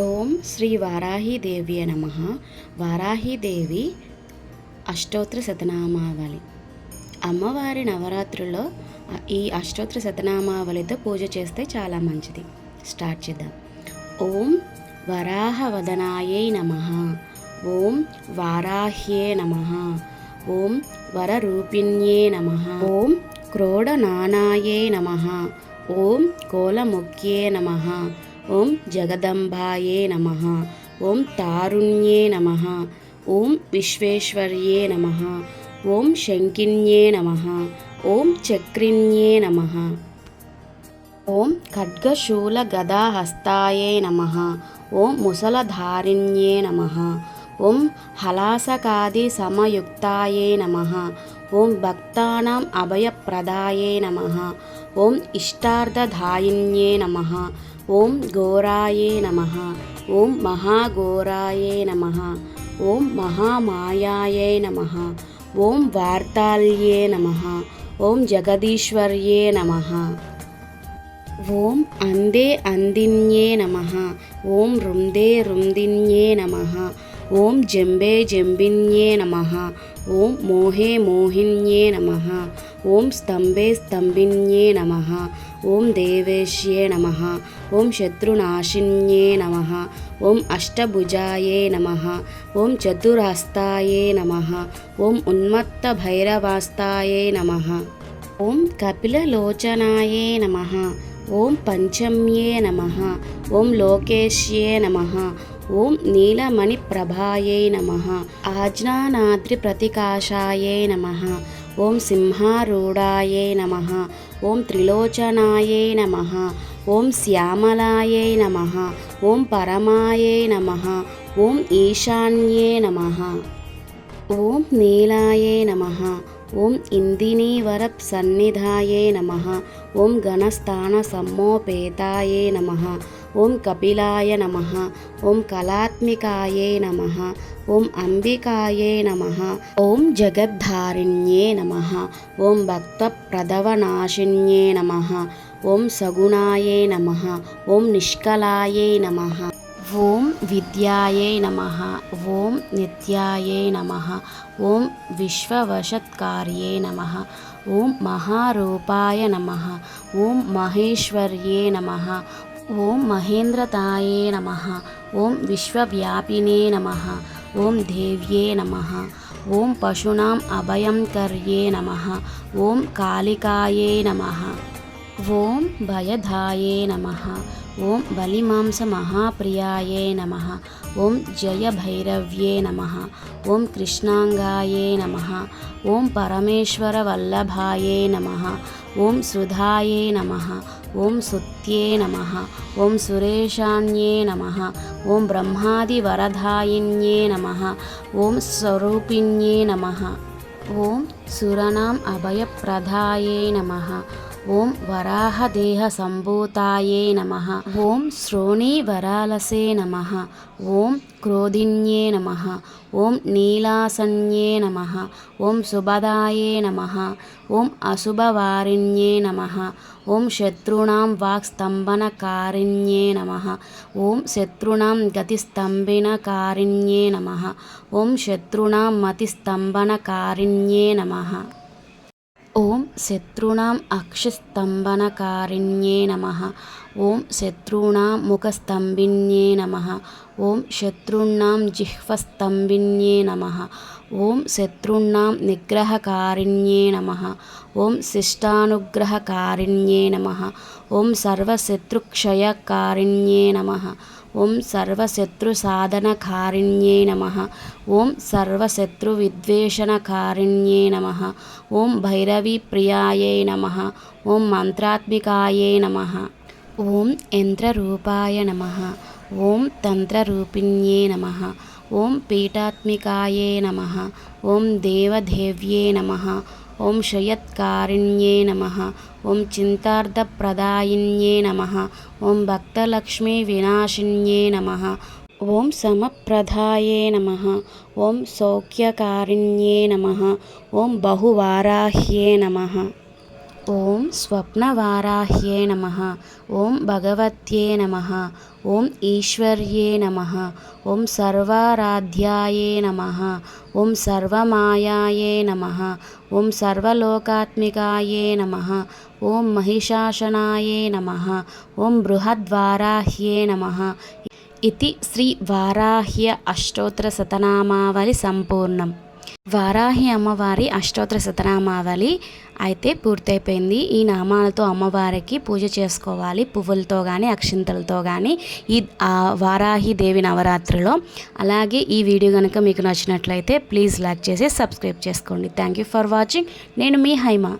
ఓం శ్రీ వారాహీదేవి నమ. వారాహీదేవి అష్టోత్తర శతనామావళి. అమ్మవారి నవరాత్రుల్లో ఈ అష్టోత్తర శతనామావళితో పూజ చేస్తే చాలా మంచిది. స్టార్ట్ చేద్దాం. ఓం వరాహవదనాయై నమ. ఓం వారాహ్యే నమ. ఓం వరరూపిణ్యే నమ. ఓం క్రోడనానాయే నమ. ఓం కోలముఖ్యే నమ. ఓం జగదంబాయే నమ. ఓం తారుణ్యే నమ. ఓం విశ్వేశ్వర్యే నమ. ఓం శంకిన్యే నమ. ఓం చక్రిణ్యే నమ. ఓం ఖడ్గశూల గదాహస్తాయే నమ. ఓం ముసలధారిణ్యే నమ. ఓం హలాసకాది సమయుక్తాయే నమ. ఓం భక్తానాం అభయప్రదాయే నమ. ఓం ఇష్టార్థధాయిన్యే నమ. ఓం ఘోరాయే నమ. ఓం మహాఘోరాయే నమ. ఓం మహామాయాయే నమ. ఓం వార్తాల్యే నమ. ఓం జగదీశ్వర్యే నమ. ఓం అందే అందిన్యే నమ. ఓం రుందే రుందిన్యే నమ. ఓం జంబే జంబిన్యే నమ ఓం మోహే మోహిన్యే నమ ఓం స్తంభే స్తంభిన్యే నమ ఓం దేవేశ్యే నమ ఓం శత్రునాశిన్యే నమ ఓం అష్టభుజాయే నమ ఓం చతురహస్తాయే నమ ఓం ఉన్మత్త భైరవాస్తాయే నమ ఓం కపిలలోచనాయే నమ ఓం పంచమ్యే నమ ఓం లోకేశ్యే నమ ఓం నీలమణి ప్రభాయే నమ ఆజ్ఞానాద్రి ప్రతికాశాయే నమ ఓం సింహారూఢాయే నమ ఓం త్రిలోచనాయే నమ ఓం శ్యామలాయే నమ ఓం పరమాయే నమ ఓం ఈశాన్యే నమ ఓం నీలాయే నమ. ఓం ఇందినీవర సన్నిధాయే నమ. ఓం గణస్థాన సమ్మోపేతాయే నమ. ఓం కపిలాయ నమ. ఓం కళాత్మికాయే నమ. ఓం అంబికాయే నమ. ఓం జగద్ధారిణ్యే నమ. ఓం భక్తప్రదవనాశిన్యే నమ. ఓం సగుణాయే నమ. ఓం నిష్కలాయే నమ. విద్యాయే నమ. ఓం నిత్యాయే నమ. ఓం విశ్వవశత్కార్యే నమ. ఓం మహారూపాయ నమ. ఓం మహేశ్వర్యే నమ. ఓం మహేంద్రతాయే నమ. ఓం విశ్వవ్యాపినే నమ. ఓం దేవ్యే నమ. ఓం పశూనాం అభయంకర్యే నమ. ఓం కాళికాయే నమ. ఓం భయధాయే నమ ఓం బలిమాంస మహాప్రియాయే నమ ఓం జయ భైరవ్యే నమ ఓం కృష్ణాంగాయే నమ ఓం పరమేశ్వర వల్లభాయే నమ ఓం సుధాయే నమ ఓం సుత్యే నమ ఓం సురేషాణ్యే నమ ఓం బ్రహ్మాదివరదాయిన్యే నమ ఓం స్వరూపిణ్యే నమ ఓం సురనాం అభయప్రదాయే నమ ఓం వరాహదేహసంభూతాయే నమ. ఓం శ్రోణీవరాలసే నమ. ఓం క్రోధిన్యే నమ. ఓం నీలాసన్యే నమ. ఓం సుభదాయే నమ. ఓం అశుభవారిణ్యే నమ. ఓం శత్రుణాం వాక్స్తంభనకారిణ్యే నమ. ఓం శత్రుణాం గతిస్తంభినకారిణ్యే నమ. ఓం శత్రుణాం మతిస్తంభనకారిణ్యే నమ. శత్రుణాం అక్షస్తంభనకారిణ్యే నమ. ఓం శత్రుణాం ముఖస్తంభిన్యే నమ. ఓం శత్రుణాం జిహ్వస్తంభిన్యే నమ. ఓం శత్రుణాం నిగ్రహకారిణ్యే నమ. ఓం శిష్టానుగ్రహకారిణ్యే నమ. ఓం సర్వశత్రుక్షయకారిణ్యే నమ. ఓం సర్వశత్రు సర్వశత్రుసాధనకారిణ్యే నమ. ఓం సర్వశత్రు సర్వశత్రువిద్వేషణకారిణ్యే నమ. ఓం భైరవి ప్రియాయే నమ. ఓం మంత్రాత్మికాయే నమ. ఓం యంత్రరూపాయ నమ. ఓం తంత్రరూపిణ్యే నమ. ఓం పీఠాత్మికాయే నమ. ఓం దేవదేవ్యే నమ. ఓం శయత్కారిణ్యే నమ. ఓం చింతార్థప్రదాయిన్యే నమ. ఓం భక్తలక్ష్మీ వినాశిన్యే నమ. ఓం సమప్రదాయే నమ. ఓం సౌఖ్యకారిణ్యే నమ. ఓం బహువారాహ్యే నమ. ఓం స్వప్నవారాహ్యే నమ. ఓం భగవత్యే నమ. ఓం ఈశ్వర్యే నమ. ఓం సర్వారాధ్యాయే నమ. ఓం సర్వమాయాయే నమ. ఓం సర్వలోకాత్మికాయే నమ. ఓం మహిషాసనాయే నమ. ఓం బృహద్వారాహ్యే నమ. ఇది శ్రీ వారాహ్య అష్టోత్తర శతనామావళి సంపూర్ణం. వారాహి అమ్మవారి అష్టోత్తర శతనామావళి అయితే పూర్తయిపోయింది. ఈ నామాలతో అమ్మవారికి పూజ చేసుకోవాలి. పువ్వులతో కానీ అక్షింతలతో కానీ ఈ వారాహి దేవి నవరాత్రిలో. అలాగే ఈ వీడియో కనుక మీకు నచ్చినట్లయితే ప్లీజ్ లైక్ చేసి సబ్స్క్రైబ్ చేసుకోండి. Thank you for watching. నేను మీ హైమా.